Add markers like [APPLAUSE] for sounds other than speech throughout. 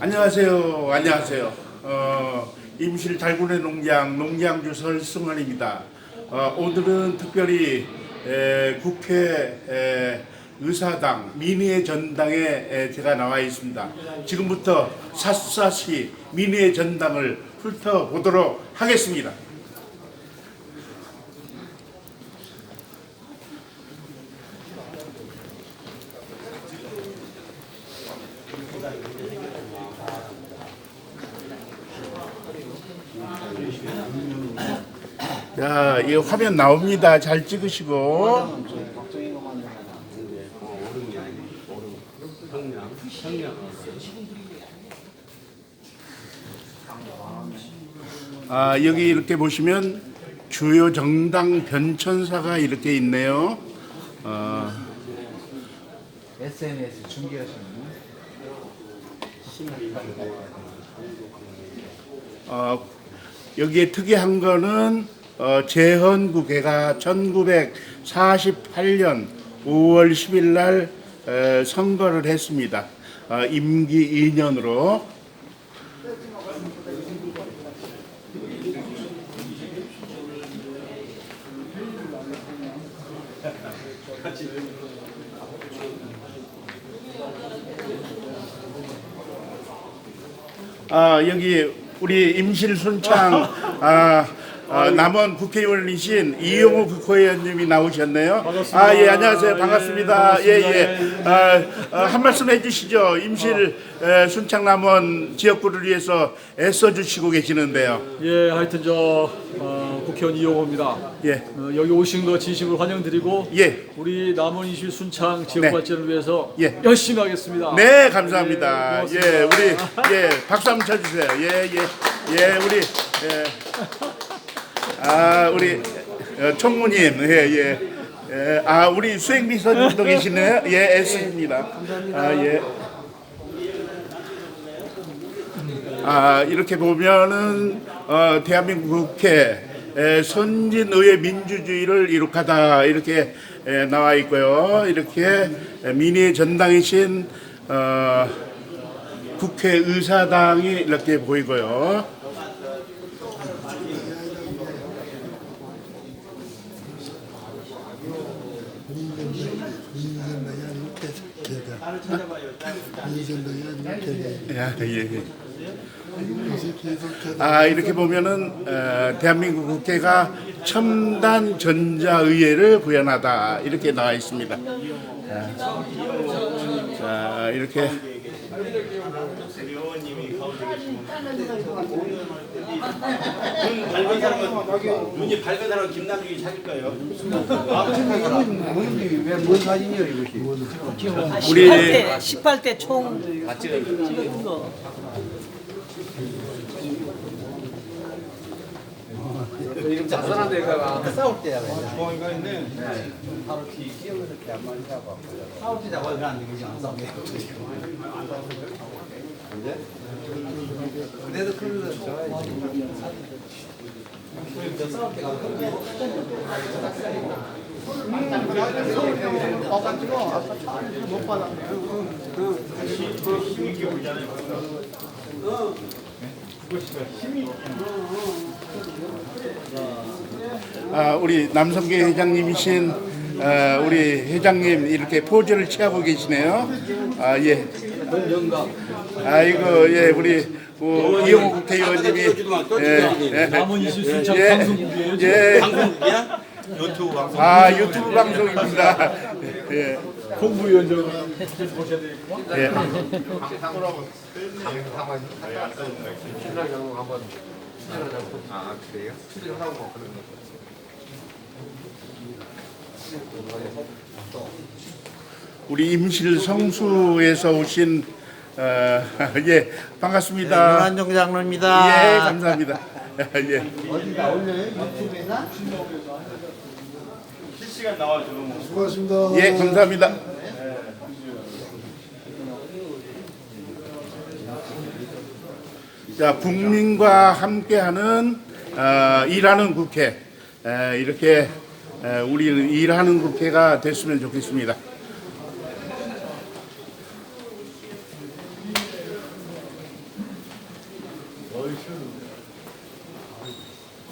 안녕하세요. 안녕하세요. 어, 임실 달군의 농장 농장주 설승환입니다. 어, 오늘은 특별히 에, 국회 에, 의사당 민의의 전당에 에, 제가 나와 있습니다. 지금부터 샅샅이 민의의 전당을 훑어보도록 하겠습니다. 자, 이 화면 나옵니다. 잘 찍으시고. 아, 여기 이렇게 보시면 주요 정당 변천사가 이렇게 있네요. 어, SNS 중계하시는 어, 여기에 특이한 거는 어, 재헌국회가 1948년 5월 10일 날 에, 선거를 했습니다. 어, 임기 2년으로 아, 여기 우리 임실 순창 아, 아, 남원 국회의원이신 이용호 국회의원님이 나오셨네요. 반갑습니다. 아, 예, 안녕하세요. 반갑습니다. 예, 예. 예. 아, 아, 한 말씀 해주시죠. 임실 에, 순창 남원 지역구를 위해서 애써주시고 계시는데요. 예, 하여튼 저 어, 국회의원 이용호입니다. 예, 어, 여기 오신 거 진심으로 환영드리고 예. 우리 남원 이슈 순창 지역 네. 발전을 위해서 예. 열심히 하겠습니다. 네, 감사합니다. 예, 예, 고맙습니다. 우리 예, 박수 한번 쳐주세요. 예, 예, 예, 우리 예, 아, 우리 어, 총무님, 예, 예, 예, 아, 우리 수행 비서님도 계시네요. 예, S입니다. 아, 예. 아, 이렇게 보면은 어, 대한민국 국회 에, 선진의회 민주주의를 이룩하다 이렇게 에, 나와 있고요. 이렇게 에, 민의의 전당이신 어, 국회 의사당이 이렇게 보이고요. 야, 예, 예. 아 이렇게 보면은 어, 대한민국 국회가 첨단 전자의회를 구현하다 이렇게 나와 있습니다. 자, 자 이렇게 밝은 사람은 눈이 밝은 사람은 김남중이 찾을 거예요. 왜뭔 사진이에요 이것이? 우리 18대 18대 총 찍었던 거. 이름 자선한 데가 싸울 때야. 중앙이가 있네. 바로 뒤 끼어서 이렇게 한 마리 잡아. 싸울 때 잡아야 안 되지 안 싸우게. 그래도 그래도 때가 아, 우리 남성계 회장님이신 어, 우리 회장님 이렇게 포즈를 취하고 계시네요. 아 예. 아이고 예 우리 어, 이용호 국회의원님이 예, 예. 남원 이슈 예, 방송국이에요. 지금. 예. 방송국이야? 유튜브 방송. 아 유튜브 방송입니다. 예. 보셔야 되겠구만. 예. 우리 임실 성수에서 오신 어, [LAUGHS] 예 반갑습니다. 한정 장로입니다. 예 감사합니다. [LAUGHS] 예. 어디 나올래요? 유튜브에나? 실시간 나와줘. 예, 감사합니다. 자, 국민과 함께하는 어, 일하는 국회 에, 이렇게 에, 우리 일하는 국회가 됐으면 좋겠습니다.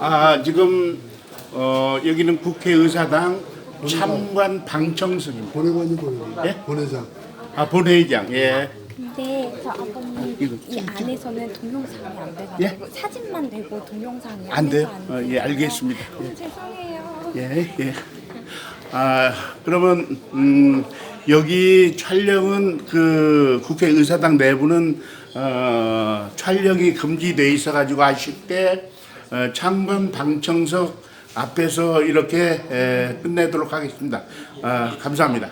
아 지금 어 여기는 국회의사당 참관 방청석입니다. 보내관이 보내관. 예? 보내장. 아 본회의장 예. 근데 저 아버님 이거 이 안에서는 동영상이 안 돼가지고 사진만 되고 동영상이 안 돼요? 안에서 어, 안 예. 알겠습니다. 너무 죄송해요. 예, 예. 아, 그러면 음, 여기 촬영은 그 국회의사당 내부는 어, 촬영이 금지돼 있어 가지고 아쉽게 어, 창건 방청석 앞에서 이렇게 에, 끝내도록 하겠습니다. 아, 감사합니다.